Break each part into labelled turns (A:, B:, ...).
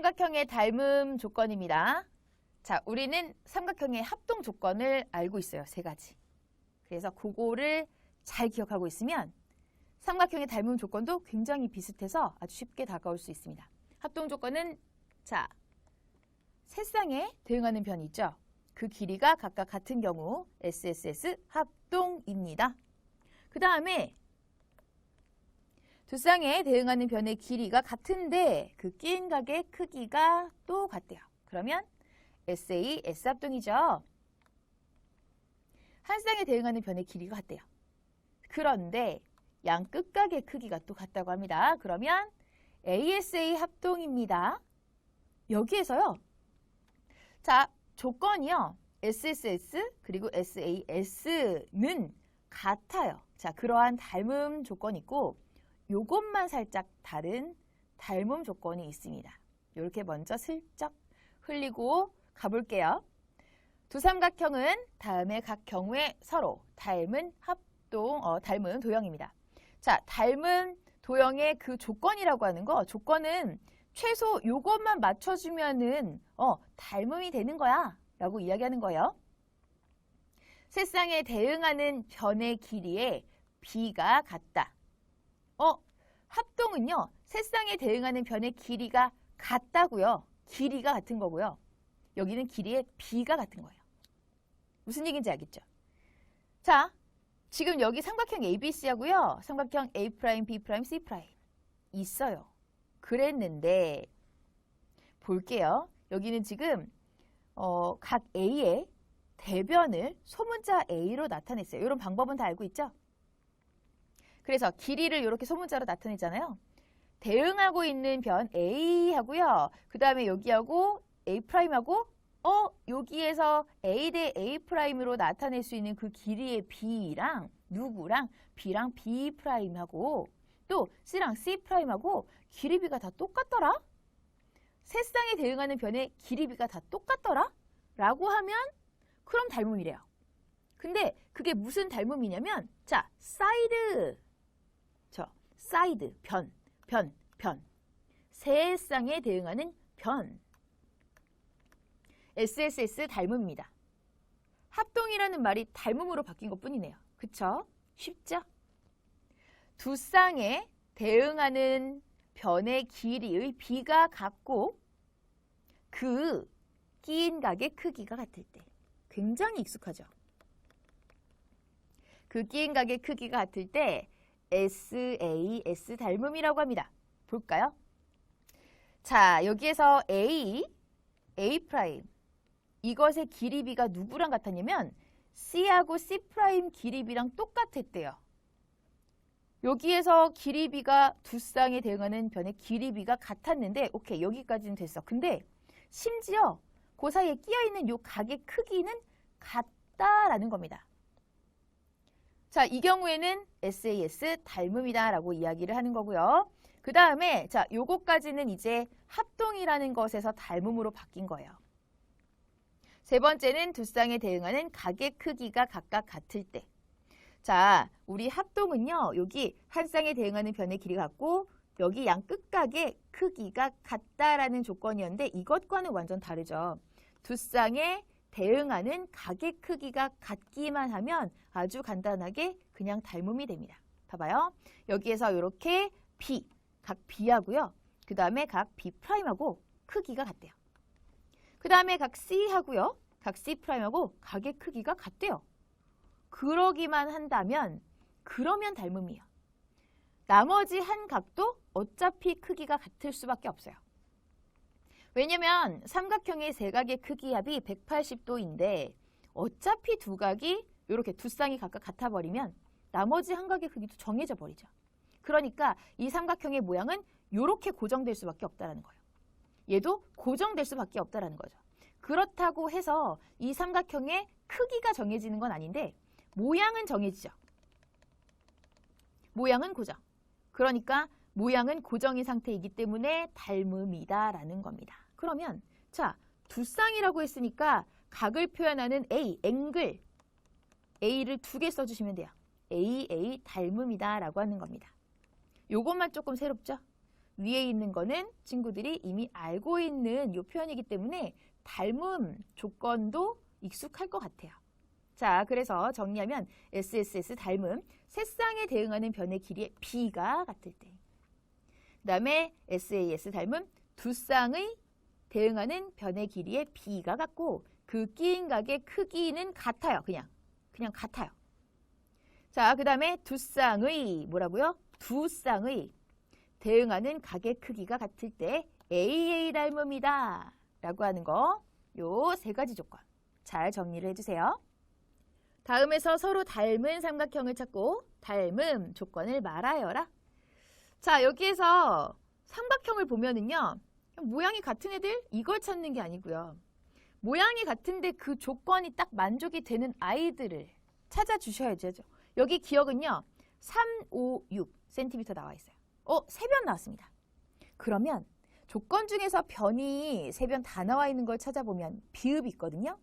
A: 삼각형의 닮음 조건입니다. 자, 우리는 삼각형의 합동 조건을 알고 있어요. 세 가지. 그래서 그거를 잘 기억하고 있으면 삼각형의 닮음 조건도 굉장히 비슷해서 아주 쉽게 다가올 수 있습니다. 합동 조건은 자, 세 쌍에 대응하는 변이 있죠. 그 길이가 각각 같은 경우 SSS 합동입니다. 그 다음에 두 쌍에 대응하는 변의 길이가 같은데 그 끼인 각의 크기가 또 같대요. 그러면 SA, S합동이죠. 한 쌍에 대응하는 변의 길이가 같대요. 그런데 양 끝각의 크기가 또 같다고 합니다. 그러면 ASA 합동입니다. 여기에서요. 자, 조건이요. SSS 그리고 SAS는 같아요. 자, 그러한 닮음 조건이 있고 요것만 살짝 다른 닮음 조건이 있습니다. 이렇게 먼저 슬쩍 흘리고 가볼게요. 두 삼각형은 다음에 각 경우에 서로 닮은 합동, 어, 닮은 도형입니다. 자, 닮은 도형의 그 조건이라고 하는 거, 조건은 최소 요것만 맞춰주면은, 어, 닮음이 되는 거야. 라고 이야기하는 거예요. 세상에 대응하는 변의 길이에 비가 같다. 어, 합동은요, 세상에 대응하는 변의 길이가 같다고요. 길이가 같은 거고요. 여기는 길이의 비가 같은 거예요. 무슨 얘기인지 알겠죠? 자, 지금 여기 삼각형 ABC하고요. 삼각형 A', B', C' 있어요. 그랬는데 볼게요. 여기는 지금 어, 각 A의 대변을 소문자 A로 나타냈어요. 이런 방법은 다 알고 있죠? 그래서 길이를 이렇게 소문자로 나타내잖아요. 대응하고 있는 변 A하고요. 그 다음에 여기하고 A'하고 어 여기에서 A 대 A'으로 나타낼 수 있는 그 길이의 B랑 누구랑 B랑 B'하고 또 C랑 C'하고 길이비가 다 똑같더라? 세 쌍에 대응하는 변의 길이비가 다 똑같더라? 라고 하면 그럼 닮음이래요. 근데 그게 무슨 닮음이냐면 자, 사이드 저 사이드 변, 변, 변. 세 쌍에 대응하는 변. SSS 닮음입니다. 합동이라는 말이 닮음으로 바뀐 것 뿐이네요. 그쵸? 쉽죠? 두 쌍에 대응하는 변의 길이의 비가 같고 그 끼인 각의 크기가 같을 때 굉장히 익숙하죠. 그 끼인 각의 크기가 같을 때 SAS 닮음이라고 합니다. 볼까요? 자, 여기에서 A, A' 이것의 길이비가 누구랑 같았냐면 C하고 C' 길이비랑 똑같았대요. 여기에서 길이비가 두 쌍에 대응하는 변의 길이비가 같았는데 오케이 여기까지는 됐어. 근데 심지어 그 사이에 끼어있는 요 각의 크기는 같다라는 겁니다. 자, 이 경우에는 SAS 닮음이다 라고 이야기를 하는 거고요. 그 다음에 자, 요거까지는 이제 합동이라는 것에서 닮음으로 바뀐 거예요. 세 번째는 두 쌍에 대응하는 각의 크기가 각각 같을 때. 자, 우리 합동은요. 여기 한 쌍에 대응하는 변의 길이가 같고 여기 양 끝각의 크기가 같다라는 조건이었는데 이것과는 완전 다르죠. 두 쌍에 대응하는 각의 크기가 같기만 하면 아주 간단하게 그냥 닮음이 됩니다. 봐봐요. 여기에서 이렇게 B, 각 B하고요. 그 다음에 각 B'하고 크기가 같대요. 그 다음에 각 C하고요. 각 C'하고 각의 크기가 같대요. 그러기만 한다면 그러면 닮음이에요. 나머지 한 각도 어차피 크기가 같을 수밖에 없어요. 왜냐면 삼각형의 세 각의 크기 합이 180도인데 어차피 두 각이 이렇게 두 쌍이 각각 같아버리면 나머지 한 각의 크기도 정해져 버리죠. 그러니까 이 삼각형의 모양은 이렇게 고정될 수밖에 없다는 거예요. 얘도 고정될 수밖에 없다는 거죠. 그렇다고 해서 이 삼각형의 크기가 정해지는 건 아닌데 모양은 정해지죠. 모양은 고정. 그러니까 모양은 고정인 상태이기 때문에 닮음이다라는 겁니다. 그러면 자, 두 쌍이라고 했으니까 각을 표현하는 A, 앵글 A를 두 개 써주시면 돼요. A, A 닮음이다 라고 하는 겁니다. 요것만 조금 새롭죠? 위에 있는 거는 친구들이 이미 알고 있는 요 표현이기 때문에 닮음 조건도 익숙할 것 같아요. 자, 그래서 정리하면 SSS 닮음, 새쌍에 대응하는 변의 길이의 B가 같을 때. 그 다음에 SAS 닮음, 두 쌍의 대응하는 변의 길이의 B가 같고 그 끼인 각의 크기는 같아요. 그냥. 그냥 같아요. 자, 그 다음에 두 쌍의 뭐라고요? 두 쌍의 대응하는 각의 크기가 같을 때 AA 닮음이다. 라고 하는 거. 요 세 가지 조건. 잘 정리를 해주세요. 다음에서 서로 닮은 삼각형을 찾고 닮음 조건을 말하여라. 자, 여기에서 삼각형을 보면은요. 모양이 같은 애들 이걸 찾는 게 아니고요. 모양이 같은데 그 조건이 딱 만족이 되는 아이들을 찾아주셔야죠. 여기 기억은요. 3, 5, 6cm 나와 있어요. 어, 세 변 나왔습니다. 그러면 조건 중에서 변이 세 변 다 나와 있는 걸 찾아보면 비읍이 있거든요.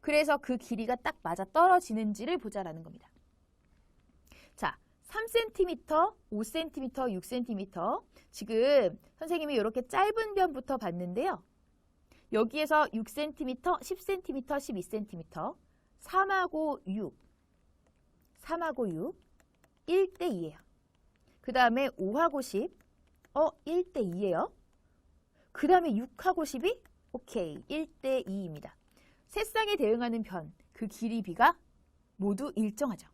A: 그래서 그 길이가 딱 맞아 떨어지는지를 보자라는 겁니다. 자, 3cm, 5cm, 6cm. 지금 선생님이 이렇게 짧은 변부터 봤는데요. 여기에서 6cm, 10cm, 12cm, 3하고 6, 3하고 6, 1대 2예요. 그 다음에 5하고 10, 어, 1대 2예요. 그 다음에 6하고 10이 오케이, 1대 2입니다. 세 쌍에 대응하는 변, 그 길이 비가 모두 일정하죠.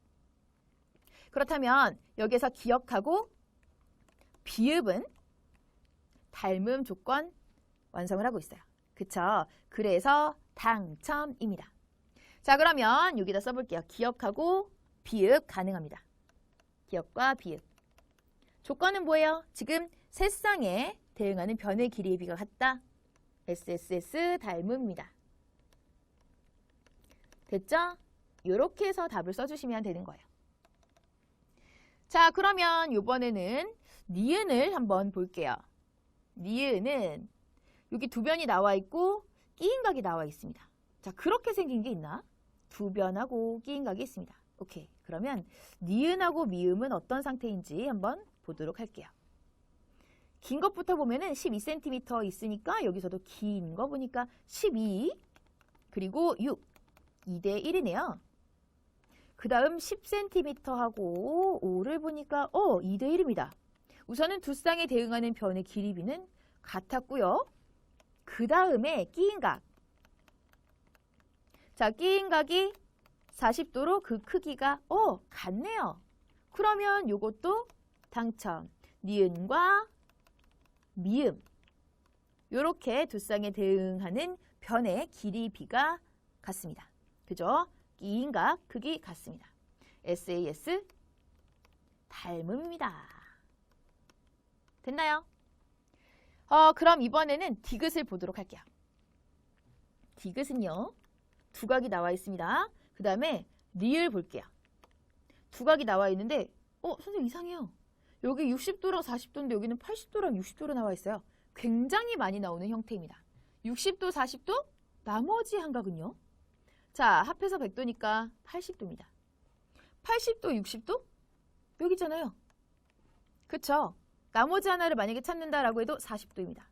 A: 그렇다면 여기서 기억하고 비읍은 닮음 조건 완성을 하고 있어요. 그쵸? 그래서 당첨입니다. 자, 그러면 여기다 써볼게요. 기억하고 비읍 가능합니다. 기억과 비읍. 조건은 뭐예요? 지금 세 쌍에 대응하는 변의 길이의 비가 같다. SSS 닮음입니다. 됐죠? 이렇게 해서 답을 써주시면 되는 거예요. 자, 그러면 이번에는 니은을 한번 볼게요. 니은은 여기 두 변이 나와 있고 끼인각이 나와 있습니다. 자, 그렇게 생긴 게 있나? 두 변하고 끼인각이 있습니다. 오케이. 그러면 니은하고 미음은 어떤 상태인지 한번 보도록 할게요. 긴 것부터 보면은 12cm 있으니까 여기서도 긴 거 보니까 12 그리고 6 2대 1이네요. 그 다음 10cm하고 5를 보니까 어 2대 1입니다. 우선은 두 쌍에 대응하는 변의 길이비는 같았고요. 그 다음에 끼인 각. 자, 끼인 각이 40도로 그 크기가 어 같네요. 그러면 요것도 당첨. 니은과 미음. 요렇게 두 쌍에 대응하는 변의 길이 비가 같습니다. 그죠? 끼인각 크기 같습니다. SAS 닮음입니다. 됐나요? 어, 그럼 이번에는 디귿을 보도록 할게요. 디귿은요. 두각이 나와 있습니다. 그 다음에 리을 볼게요. 두각이 나와 있는데 어, 선생님 이상해요. 여기 60도랑 40도인데 여기는 80도랑 60도로 나와 있어요. 굉장히 많이 나오는 형태입니다. 60도, 40도, 나머지 한각은요. 자, 합해서 100도니까 80도입니다. 80도, 60도? 여기 있잖아요. 그쵸? 나머지 하나를 만약에 찾는다라고 해도 40도입니다.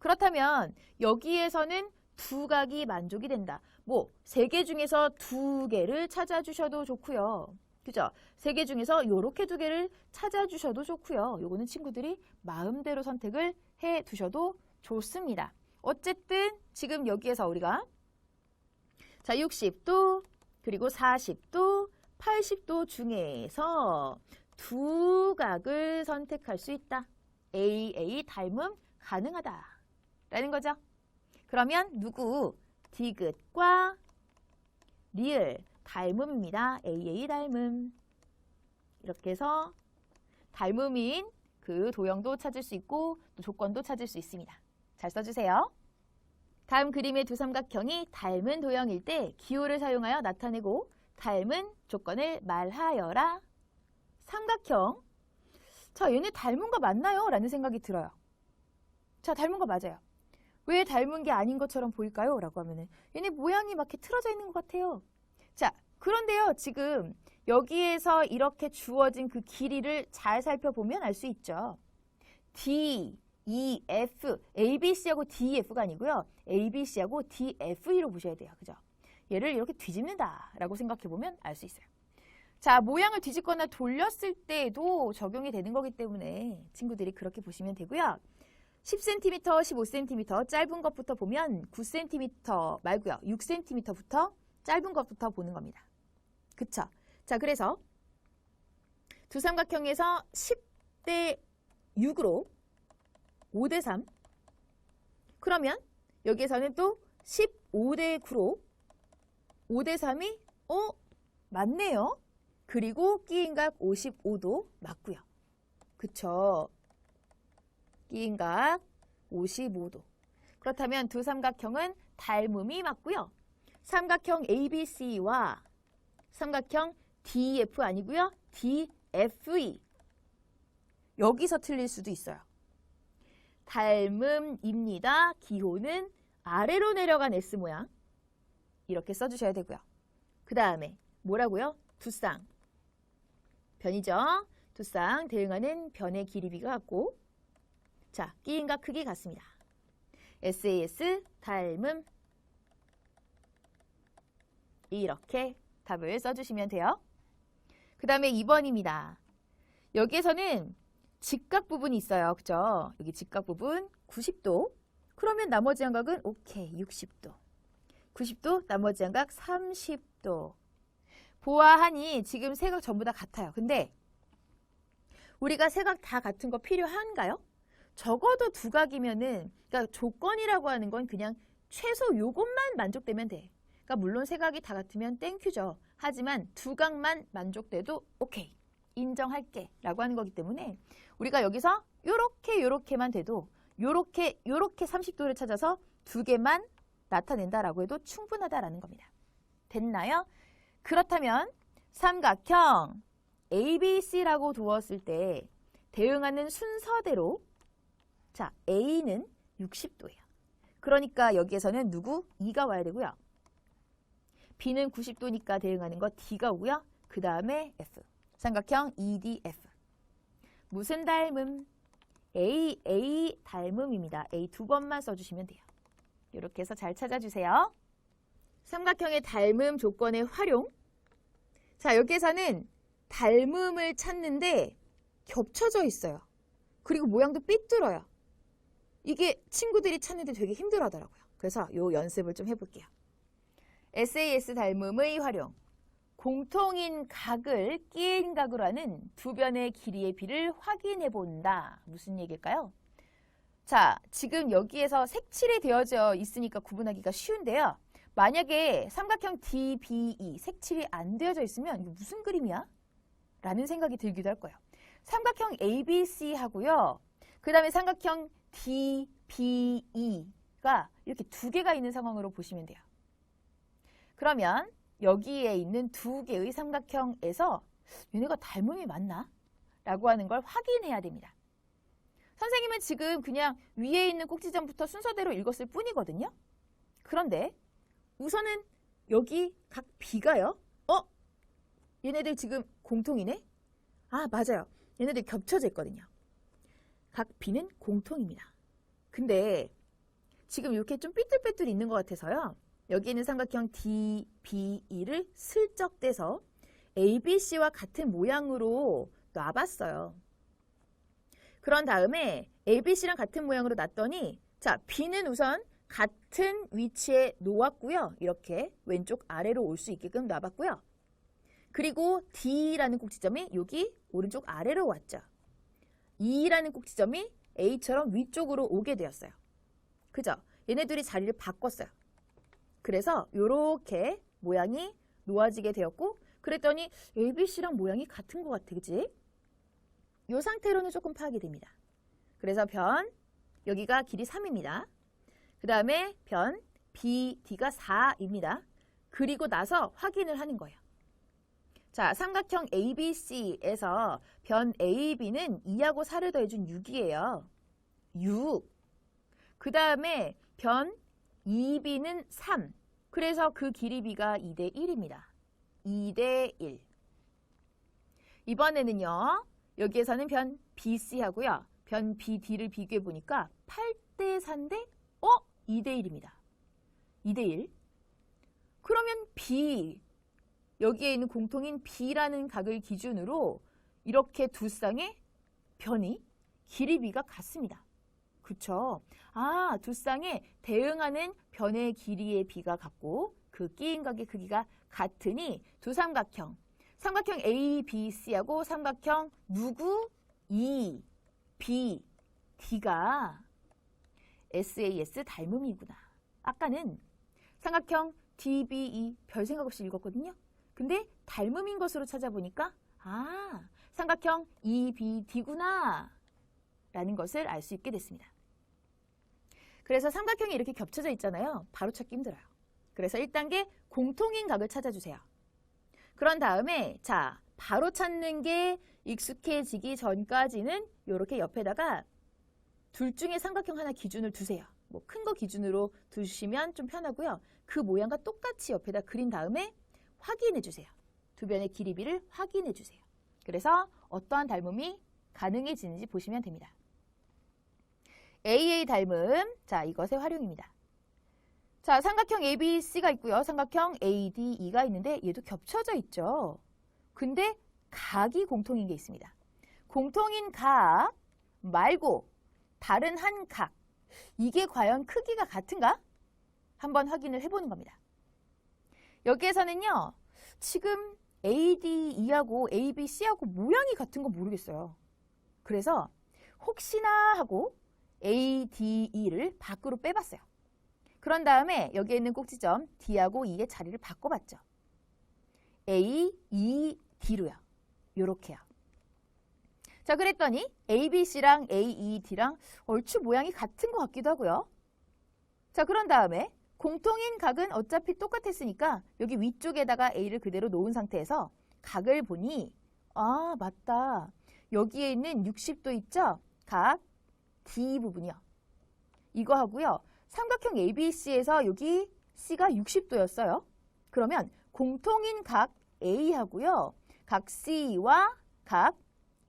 A: 그렇다면 여기에서는 두 각이 만족이 된다. 뭐, 세 개 중에서 두 개를 찾아주셔도 좋고요. 그죠? 세 개 중에서 요렇게 두 개를 찾아주셔도 좋고요. 요거는 친구들이 마음대로 선택을 해 두셔도 좋습니다. 어쨌든 지금 여기에서 우리가 자, 60도, 그리고 40도, 80도 중에서 두 각을 선택할 수 있다. AA 닮음 가능하다. 라는 거죠. 그러면 누구? 디귿과 리을 닮음입니다. AA 닮음. 이렇게 해서 닮음인 그 도형도 찾을 수 있고 또 조건도 찾을 수 있습니다. 잘 써주세요. 다음 그림의 두 삼각형이 닮은 도형일 때 기호를 사용하여 나타내고 닮은 조건을 말하여라. 삼각형. 자, 얘네 닮은 거 맞나요? 라는 생각이 들어요. 자, 닮은 거 맞아요. 왜 닮은 게 아닌 것처럼 보일까요? 라고 하면은 얘네 모양이 막 이렇게 틀어져 있는 것 같아요. 자, 그런데요. 지금 여기에서 이렇게 주어진 그 길이를 잘 살펴보면 알 수 있죠. D, E, F, A, B, C하고 D, E, F가 아니고요. A, B, C하고 D, F, E로 보셔야 돼요. 그죠? 얘를 이렇게 뒤집는다라고 생각해 보면 알 수 있어요. 자, 모양을 뒤집거나 돌렸을 때도 적용이 되는 거기 때문에 친구들이 그렇게 보시면 되고요. 10cm, 15cm 짧은 것부터 보면 9cm 말고요. 6cm부터 짧은 것부터 보는 겁니다. 그쵸? 자, 그래서 두 삼각형에서 10대 6으로 5대 3 그러면 여기에서는 또 15대 9로 5대 3이 어? 맞네요. 그리고 끼인각 55도 맞고요. 그쵸? 끼인각 55도. 그렇다면 두 삼각형은 닮음이 맞고요. 삼각형 ABC와 삼각형 DF 아니고요. DFE. 여기서 틀릴 수도 있어요. 닮음입니다. 기호는 아래로 내려간 S 모양. 이렇게 써주셔야 되고요. 그 다음에 뭐라고요? 두쌍. 변이죠. 두쌍 대응하는 변의 길이 비가 같고 자, 끼인과 크기 같습니다. SAS 닮음 이렇게 답을 써주시면 돼요. 그 다음에 2번입니다. 여기에서는 직각 부분이 있어요. 그죠? 여기 직각 부분 90도. 그러면 나머지 양각은 오케이 60도. 90도, 나머지 양각 30도. 보아하니 지금 세각 전부 다 같아요. 근데 우리가 세각 다 같은 거 필요한가요? 적어도 두 각이면은 그러니까 조건이라고 하는 건 그냥 최소 요것만 만족되면 돼. 그러니까 물론 세 각이 다 같으면 땡큐죠. 하지만 두 각만 만족돼도 오케이. 인정할게 라고 하는 거기 때문에 우리가 여기서 요렇게 요렇게만 돼도 요렇게 요렇게 30도를 찾아서 두 개만 나타낸다라고 해도 충분하다라는 겁니다. 됐나요? 그렇다면 삼각형 ABC라고 두었을 때 대응하는 순서대로 자 A는 60도예요. 그러니까 여기에서는 누구? 2가 와야 되고요. B는 90도니까 대응하는 거 D가 오고요. 그 다음에 F. 삼각형 EDF. 무슨 닮음? A, A 닮음입니다. A 두 번만 써주시면 돼요. 이렇게 해서 잘 찾아주세요. 삼각형의 닮음 조건의 활용. 자, 여기에서는 닮음을 찾는데 겹쳐져 있어요. 그리고 모양도 삐뚤어요. 이게 친구들이 찾는데 되게 힘들어 하더라고요. 그래서 요 연습을 좀 해볼게요. SAS 닮음의 활용. 공통인 각을 끼인 각으로 하는 두 변의 길이의 비를 확인해 본다. 무슨 얘기일까요? 자, 지금 여기에서 색칠이 되어져 있으니까 구분하기가 쉬운데요. 만약에 삼각형 DBE 색칠이 안 되어져 있으면 이거 무슨 그림이야? 라는 생각이 들기도 할 거예요. 삼각형 ABC 하고요. 그 다음에 삼각형 DBE가 이렇게 두 개가 있는 상황으로 보시면 돼요. 그러면 여기에 있는 두 개의 삼각형에서 얘네가 닮음이 맞나? 라고 하는 걸 확인해야 됩니다. 선생님은 지금 그냥 위에 있는 꼭지점부터 순서대로 읽었을 뿐이거든요. 그런데 우선은 여기 각 B가요. 어? 얘네들 지금 공통이네? 아, 맞아요. 얘네들 겹쳐져 있거든요. 각 B는 공통입니다. 근데 지금 이렇게 좀 삐뚤빼뚤 있는 것 같아서요. 여기 있는 삼각형 DBE를 슬쩍 떼서 ABC와 같은 모양으로 놔봤어요. 그런 다음에 ABC랑 같은 모양으로 놨더니 자 B는 우선 같은 위치에 놓았고요. 이렇게 왼쪽 아래로 올 수 있게끔 놔봤고요. 그리고 D라는 꼭지점이 여기 오른쪽 아래로 왔죠. E라는 꼭지점이 A처럼 위쪽으로 오게 되었어요. 그죠? 얘네들이 자리를 바꿨어요. 그래서 이렇게 모양이 놓아지게 되었고 그랬더니 ABC랑 모양이 같은 것 같아, 그지? 이 상태로는 조금 파악이 됩니다. 그래서 변, 여기가 길이 3입니다. 그 다음에 변, BD가 4입니다. 그리고 나서 확인을 하는 거예요. 자, 삼각형 ABC에서 변 AB는 2하고 4를 더해준 6이에요. 6. 그 다음에 변 EB는 3. 그래서 그 길이 B가 2대 1입니다. 2대 1. 이번에는요. 여기에서는 변 BC 하고요. 변 BD를 비교해 보니까 8대 4인데 어? 2대 1입니다. 2대 1. 그러면 B 여기에 있는 공통인 B라는 각을 기준으로 이렇게 두 쌍의 변이 길이 B가 같습니다. 그쵸? 아, 두 쌍에 대응하는 변의 길이의 B가 같고 그 끼인 각의 크기가 같으니 두 삼각형 삼각형 A, B, C하고 삼각형 누구? E, B, D가 SAS 닮음이구나. 아까는 삼각형 DBE 별 생각 없이 읽었거든요. 근데 닮음인 것으로 찾아보니까 아, 삼각형 EBD구나 라는 것을 알 수 있게 됐습니다. 그래서 삼각형이 이렇게 겹쳐져 있잖아요. 바로 찾기 힘들어요. 그래서 1단계 공통인 각을 찾아주세요. 그런 다음에 자 바로 찾는 게 익숙해지기 전까지는 이렇게 옆에다가 둘 중에 삼각형 하나 기준을 두세요. 뭐 큰 거 기준으로 두시면 좀 편하고요. 그 모양과 똑같이 옆에다 그린 다음에 확인해 주세요. 두 변의 길이비를 확인해 주세요. 그래서 어떠한 닮음이 가능해지는지 보시면 됩니다. AA 닮음, 자 이것의 활용입니다. 자 삼각형 ABC가 있고요. 삼각형 ADE가 있는데 얘도 겹쳐져 있죠. 근데 각이 공통인 게 있습니다. 공통인 각 말고 다른 한 각, 이게 과연 크기가 같은가? 한번 확인을 해보는 겁니다. 여기에서는요, 지금 ADE하고 ABC하고 모양이 같은 거 모르겠어요. 그래서 혹시나 하고 ADE를 밖으로 빼봤어요. 그런 다음에 여기에 있는 꼭지점 D하고 E의 자리를 바꿔봤죠. A, E, D로요. 요렇게요. 자, 그랬더니 ABC랑 AED랑 얼추 모양이 같은 것 같기도 하고요. 자, 그런 다음에 공통인 각은 어차피 똑같았으니까 여기 위쪽에다가 A를 그대로 놓은 상태에서 각을 보니 아, 맞다. 여기에 있는 60도 있죠? 각 D 부분이요. 이거 하고요. 삼각형 ABC에서 여기 C가 60도였어요. 그러면 공통인 각 A하고요. 각 C와 각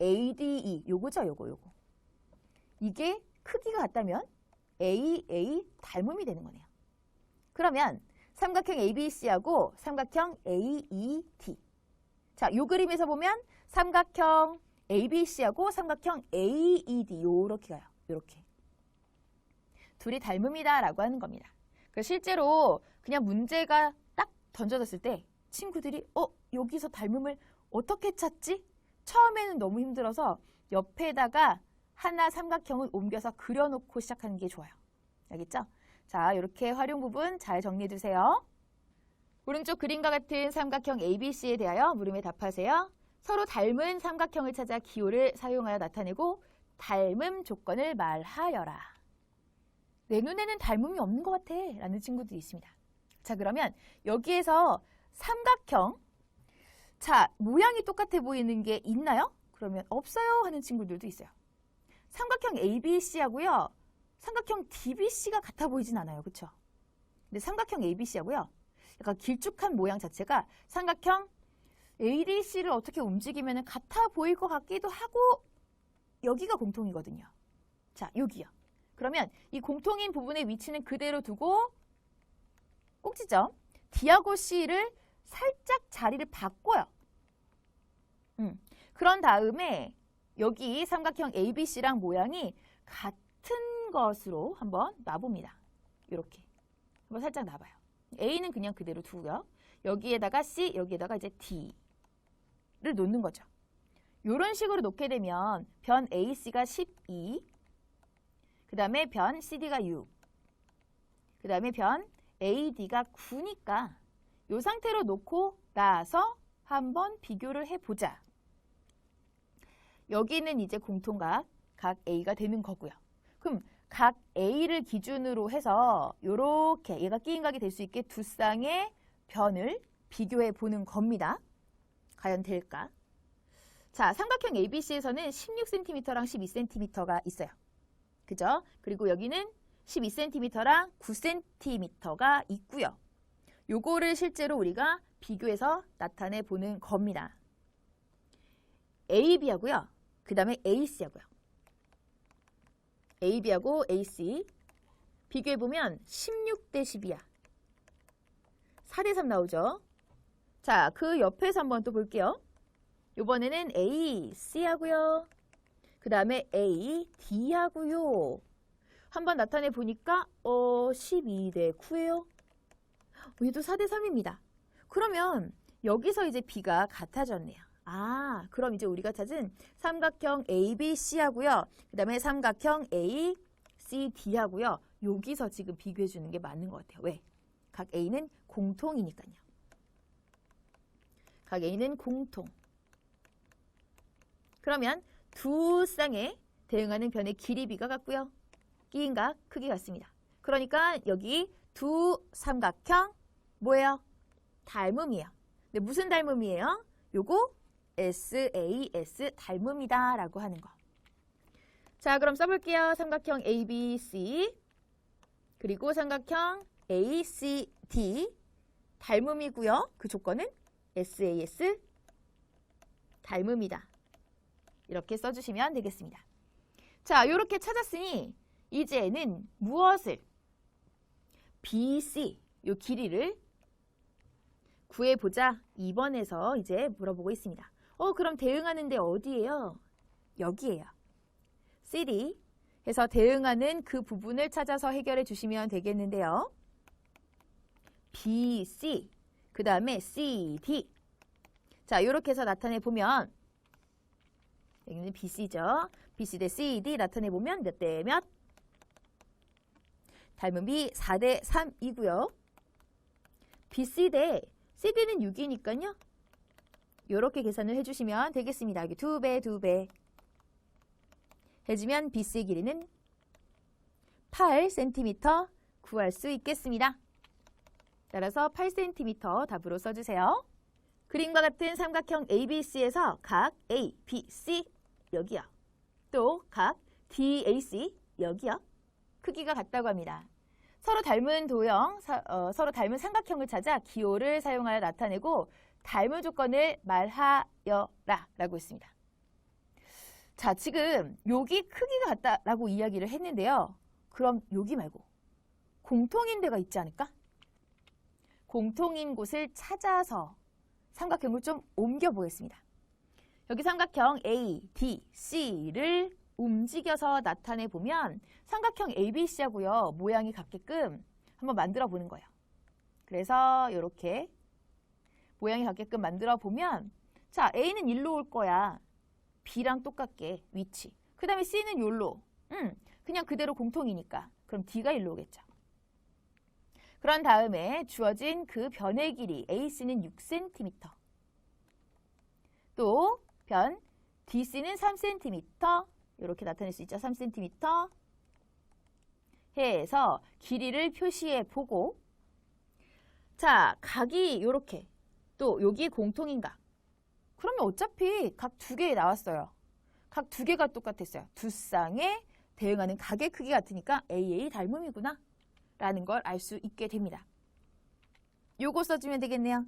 A: ADE 요거죠, 요거 요거. 이게 크기가 같다면 AA 닮음이 되는 거네요. 그러면 삼각형 ABC하고 삼각형 AED. 자, 요 그림에서 보면 삼각형 ABC하고 삼각형 AED 요렇게 가요. 요렇게. 둘이 닮음이다 라고 하는 겁니다. 그 실제로 그냥 문제가 딱 던져졌을 때 친구들이 어 여기서 닮음을 어떻게 찾지? 처음에는 너무 힘들어서 옆에다가 하나 삼각형을 옮겨서 그려놓고 시작하는 게 좋아요. 알겠죠? 자, 이렇게 활용 부분 잘 정리해 두세요. 오른쪽 그림과 같은 삼각형 ABC에 대하여 물음에 답하세요. 서로 닮은 삼각형을 찾아 기호를 사용하여 나타내고 닮음 조건을 말하여라. 내 눈에는 닮음이 없는 것 같아 라는 친구들이 있습니다. 자, 그러면 여기에서 삼각형 자, 모양이 똑같아 보이는 게 있나요? 그러면 없어요 하는 친구들도 있어요. 삼각형 ABC하고요. 삼각형 DBC가 같아 보이진 않아요. 그렇죠? 근데 삼각형 ABC하고요. 약간 길쭉한 모양 자체가 삼각형 ADC를 어떻게 움직이면 같아 보일 것 같기도 하고 여기가 공통이거든요. 자, 여기요. 그러면 이 공통인 부분의 위치는 그대로 두고 꼭지점 D하고 C를 살짝 자리를 바꿔요. 음. 그런 다음에 여기 삼각형 ABC랑 모양이 같은 것으로 한번 놔봅니다. 이렇게 한번 살짝 놔봐요. A는 그냥 그대로 두고요. 여기에다가 C, 여기에다가 이제 D를 놓는 거죠. 이런 식으로 놓게 되면 변 AC가 12, 그 다음에 변 CD가 6, 그 다음에 변 AD가 9니까 이 상태로 놓고 나서 한번 비교를 해보자. 여기는 이제 공통각 각 A가 되는 거고요. 그럼 각 A를 기준으로 해서 이렇게 얘가 끼인각이 될 수 있게 두 쌍의 변을 비교해 보는 겁니다. 과연 될까? 자, 삼각형 ABC에서는 16cm랑 12cm가 있어요. 그죠? 그리고 여기는 12cm랑 9cm가 있고요. 요거를 실제로 우리가 비교해서 나타내 보는 겁니다. AB하고요. 그 다음에 AC하고요. AB하고 AC 비교해보면 16대 10이야. 4대 3 나오죠? 자, 그 옆에서 한번 또 볼게요. 이번에는 A, C하고요. 그 다음에 A, D하고요. 한번 나타내 보니까 어 12대 9예요. 얘도 4대 3입니다. 그러면 여기서 이제 B가 같아졌네요. 아, 그럼 이제 우리가 찾은 삼각형 ABC하고요. 그 다음에 삼각형 ACD하고요. 여기서 지금 비교해 주는 게 맞는 것 같아요. 왜? 각 A는 공통이니까요. 각 A는 공통. 그러면 두 쌍에 대응하는 변의 길이 B가 같고요. 끼인각 크기 같습니다. 그러니까 여기 두 삼각형 뭐예요? 닮음이에요. 근데 무슨 닮음이에요? 요거 SAS 닮음이다 라고 하는 거. 자, 그럼 써볼게요. 삼각형 ABC 그리고 삼각형 ACD 닮음이고요. 그 조건은 SAS 닮음이다. 이렇게 써주시면 되겠습니다. 자, 이렇게 찾았으니 이제는 무엇을 BC 요 길이를 구해보자 2번에서 이제 물어보고 있습니다. 어, 그럼 대응하는데 어디예요? 여기에요. CD 해서 대응하는 그 부분을 찾아서 해결해 주시면 되겠는데요. BC 그 다음에 CD 자, 이렇게 해서 나타내 보면 여기는 BC죠. BC 대 CD 나타내 보면 몇 대 몇? 닮은 B 4 대 3이고요. BC 대 CD는 6이니까요. 이렇게 계산을 해주시면 되겠습니다. 여기 2배, 2배. 해주면 BC 길이는 8cm 구할 수 있겠습니다. 따라서 8cm 답으로 써주세요. 그림과 같은 삼각형 ABC에서 각 A, B, C 여기요. 또 각 DAC 여기요. 크기가 같다고 합니다. 서로 닮은 도형, 사- 어, 서로 닮은 삼각형을 찾아 기호를 사용하여 나타내고 닮은 조건을 말하여라 라고 했습니다. 자, 지금 여기 크기가 같다라고 이야기를 했는데요. 그럼 여기 말고 공통인 데가 있지 않을까? 공통인 곳을 찾아서 삼각형을 좀 옮겨 보겠습니다. 여기 삼각형 A, D, C를 움직여서 나타내 보면 삼각형 ABC하고요. 모양이 같게끔 한번 만들어 보는 거예요. 그래서 이렇게 모양이 같게끔 만들어 보면 자, A는 일로 올 거야. B랑 똑같게 위치. 그 다음에 C는 요로. 음, 그냥 그대로 공통이니까. 그럼 D가 일로 오겠죠. 그런 다음에 주어진 그 변의 길이 AC는 6cm. 또 변 DC는 3cm. 이렇게 나타낼 수 있죠. 3cm. 해서 길이를 표시해 보고 자, 각이 이렇게 또 여기 공통인가? 그러면 어차피 각 두 개 나왔어요. 각 두 개가 똑같았어요. 두 쌍에 대응하는 각의 크기 같으니까 AA 닮음이구나 라는 걸 알 수 있게 됩니다. 요거 써주면 되겠네요.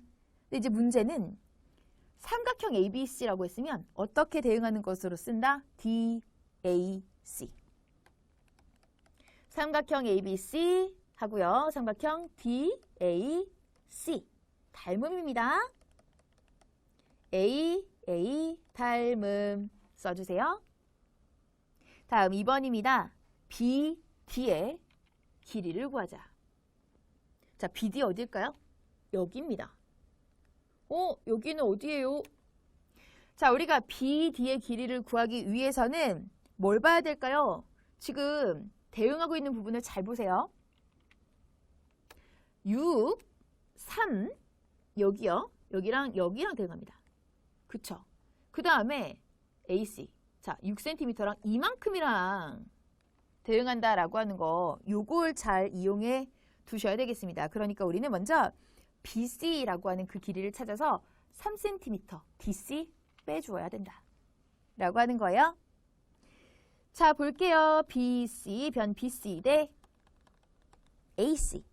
A: 근데 이제 문제는 삼각형 ABC라고 했으면 어떻게 대응하는 것으로 쓴다? DAC. 삼각형 ABC 하고요. 삼각형 DAC. 닮음입니다. A, A, 닮음 써주세요. 다음 2번입니다. B, D의 길이를 구하자. 자, BD 어딜까요? 여기입니다. 어, 여기는 어디예요? 자, 우리가 BD의 길이를 구하기 위해서는 뭘 봐야 될까요? 지금 대응하고 있는 부분을 잘 보세요. 6, 3, 여기요. 여기랑 여기랑 대응합니다. 그쵸? 그 다음에 AC. 자, 6cm랑 이만큼이랑 대응한다라고 하는 거 요걸 잘 이용해 두셔야 되겠습니다. 그러니까 우리는 먼저 BC라고 하는 그 길이를 찾아서 3cm DC 빼주어야 된다. 라고 하는 거예요. 자, 볼게요. BC, 변 BC 대 AC.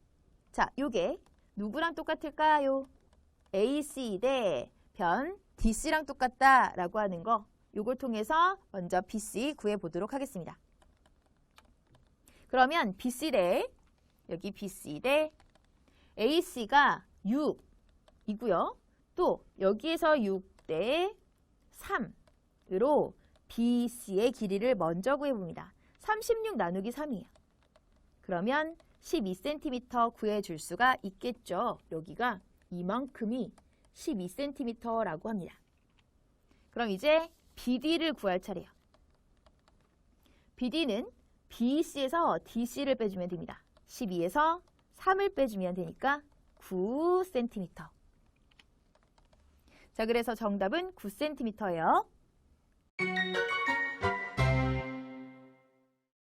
A: 자, 요게 누구랑 똑같을까요? AC 대 변 DC랑 똑같다라고 하는 거 요걸 통해서 먼저 BC 구해보도록 하겠습니다. 그러면 BC 대 여기 BC 대 AC가 6이고요. 또 여기에서 6대 3으로 BC의 길이를 먼저 구해봅니다. 36 나누기 3이에요. 그러면 12cm 구해줄 수가 있겠죠. 여기가 이만큼이 12cm라고 합니다. 그럼 이제 BD를 구할 차례예요. BD는 BC에서 DC를 빼주면 됩니다. 12에서 3을 빼주면 되니까 9cm. 자, 그래서 정답은 9cm예요.